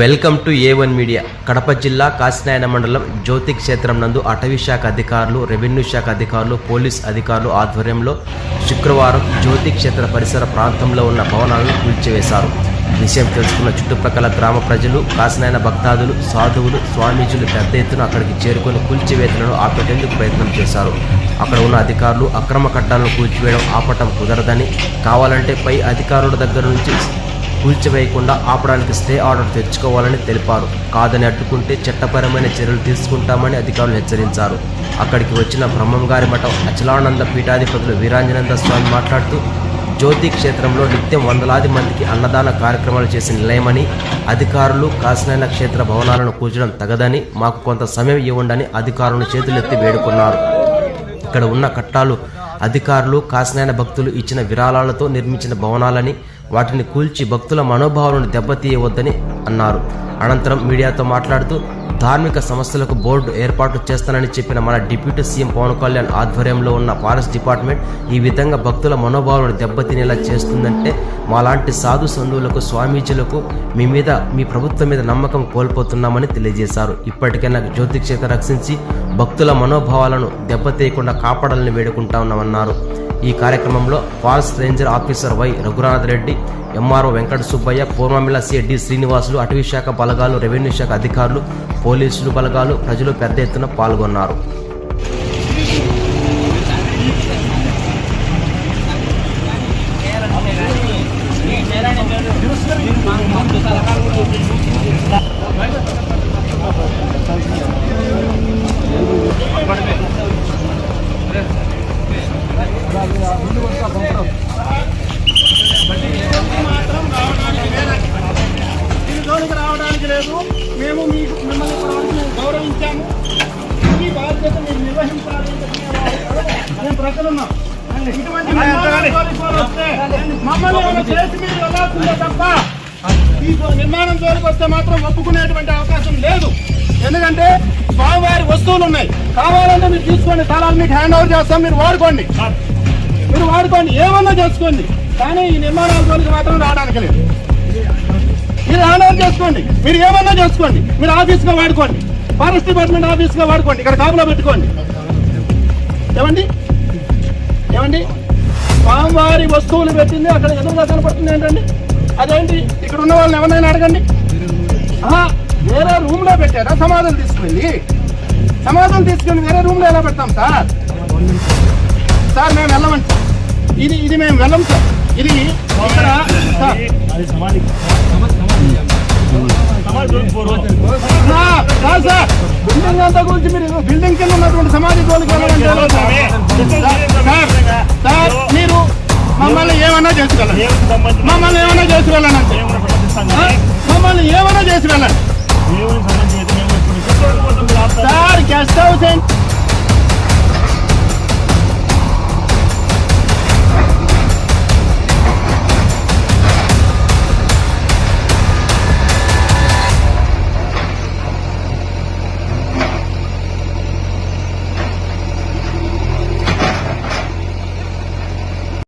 Welcome to A one media. Kadapa జిల్లా కాశీనాయన మండలం జ్యోతి క్షేత్రం నందు అటవీ శాఖ అధికారులు రెవెన్యూ శాఖ అధికారులు పోలీస్ అధికారులు ఆధ్వర్యంలో శుక్రవారం జ్యోతి క్షేత్ర పరిసర ప్రాంతంలో ఉన్న భవనాలను కూల్చివేశారు. విషయం తెలుసుకున్న చుట్టుప్రక్కల గ్రామ ప్రజలు కాశీనాయన భక్తాదులు సాధువులు స్వామీజీలు పెద్ద ఎత్తున అక్కడికి చేరుకొని కూల్చివేతలను ఆపేటందుకు ప్రయత్నం చేశారు. అక్కడ ఉన్న అధికారులు అక్రమ కట్టాలను కూల్చివేయడం ఆపటం కుదరదని కావాలంటే పై అధికారుల దగ్గర నుంచి కూల్చివేయకుండా ఆపడానికి స్టే ఆర్డర్ తెచ్చుకోవాలని తెలిపారు. కాదని అడ్డుకుంటే చట్టపరమైన చర్యలు తీసుకుంటామని అధికారులు హెచ్చరించారు. అక్కడికి వచ్చిన బ్రహ్మంగారి మఠం అచలానంద పీఠాధిపతులు వీరాంజనంద స్వామి మాట్లాడుతూ జ్యోతి క్షేత్రంలో నిత్యం వందలాది మందికి అన్నదాన కార్యక్రమాలు చేసిన నిలయమని అధికారులు కాసినైన క్షేత్ర భవనాలను కూల్చడం తగదని మాకు కొంత సమయం ఇవ్వండి అధికారులను చేతులెత్తి వేడుకున్నారు. ఇక్కడ ఉన్న కట్టాలు అధికారులు కాసినైన భక్తులు ఇచ్చిన విరాళాలతో నిర్మించిన భవనాలని వాటిని కూల్చి భక్తుల మనోభావాలను దెబ్బతీయవద్దని అన్నారు. అనంతరం మీడియాతో మాట్లాడుతూ ధార్మిక సమస్యలకు బోర్డు ఏర్పాటు చేస్తానని చెప్పిన మన డిప్యూటీ సీఎం పవన్ కళ్యాణ్ ఆధ్వర్యంలో ఉన్న ఫారెస్ట్ డిపార్ట్మెంట్ ఈ విధంగా భక్తుల మనోభావాలను దెబ్బతినేలా చేస్తుందంటే మాలాంటి సాధు సంధువులకు స్వామీజీలకు మీ మీద మీ ప్రభుత్వం మీద నమ్మకం కోల్పోతున్నామని తెలియజేశారు. ఇప్పటికైనా జ్యోతిక్షేత్ర రక్షించి భక్తుల మనోభావాలను దెబ్బతీయకుండా కాపాడాలని వేడుకుంటా ఉన్నామన్నారు. ఈ కార్యక్రమంలో forest ranger officer Y Raghunath Reddy MRO Venkata Subbaiah పూర్వమిల C Srinivasulu అటవీ శాఖ బలగాలు రెవెన్యూ శాఖ అధికారులు పోలీసులు బలగాలు ప్రజలు పెద్ద ఎత్తున పాల్గొన్నారు. రావడానికి లేదు మేము మీకు మిమ్మల్ని మేము గౌరవించాము ఈ బాధ్యత మీరు నిర్వహించాలి మేము ప్రజలున్నాం ఇటువంటి నిర్మాణం వస్తే మమ్మల్ని చేసి మీరు వెళ్ళాల్సిందే తప్ప ఈ నిర్మాణం జోలికి వస్తే మాత్రం ఒప్పుకునేటువంటి అవకాశం లేదు. ఎందుకంటే స్వామివారి వస్తువులు ఉన్నాయి. కావాలంటే మీరు తీసుకోండి స్థలాలు మీకు హ్యాండ్ ఓవర్ చేస్తాం మీరు వాడుకోండి. మీరు వాడుకోండి. ఏమన్నా చేసుకోండి. కానీ ఈ నిర్మాణాల జోలికి మాత్రం రావడానికి లేదు. మీరు హ్యాండ్ చేసుకోండి. మీరు ఏమన్నా చేసుకోండి. మీరు ఆఫీస్గా వాడుకోండి. ఫారెస్ట్ డిపార్ట్మెంట్ ఆఫీస్గా వాడుకోండి. ఇక్కడ కాపులో పెట్టుకోండి. ఏమండి? ఏమండి? స్వామివారి వస్తువులు పెట్టింది అక్కడ ఎదురుగా కనపడుతుంది ఏంటండి? అదేంటి? ఇక్కడ ఉన్న వాళ్ళని ఎవరైనా అడగండి? ఆహా, వేరే రూమ్లో పెట్టారా సమాధులు తీసుకువెళ్ళి సమాధులు తీసుకెళ్ళి వేరే రూమ్లో ఎలా పెడతాం సార్? సార్ మేము వెళ్ళమండి ఇది ఇది మేము వెళ్ళం సార్. ఇది ఇక్కడ సార్. సార్. బిల్డింగ్ అంతా గురించి మీరు బిల్డింగ్ కింద ఉన్నటువంటి సమాధి జోలికి వెళ్ళాలంటే సార్? మీరు మమ్మల్ని ఏమన్నా చేసి మమ్మల్ని ఏమన్నా చేసి మమ్మల్ని ఏమన్నా చేసి వెళ్ళండి సార్ గెస్ట్ హౌస్ ఏంటి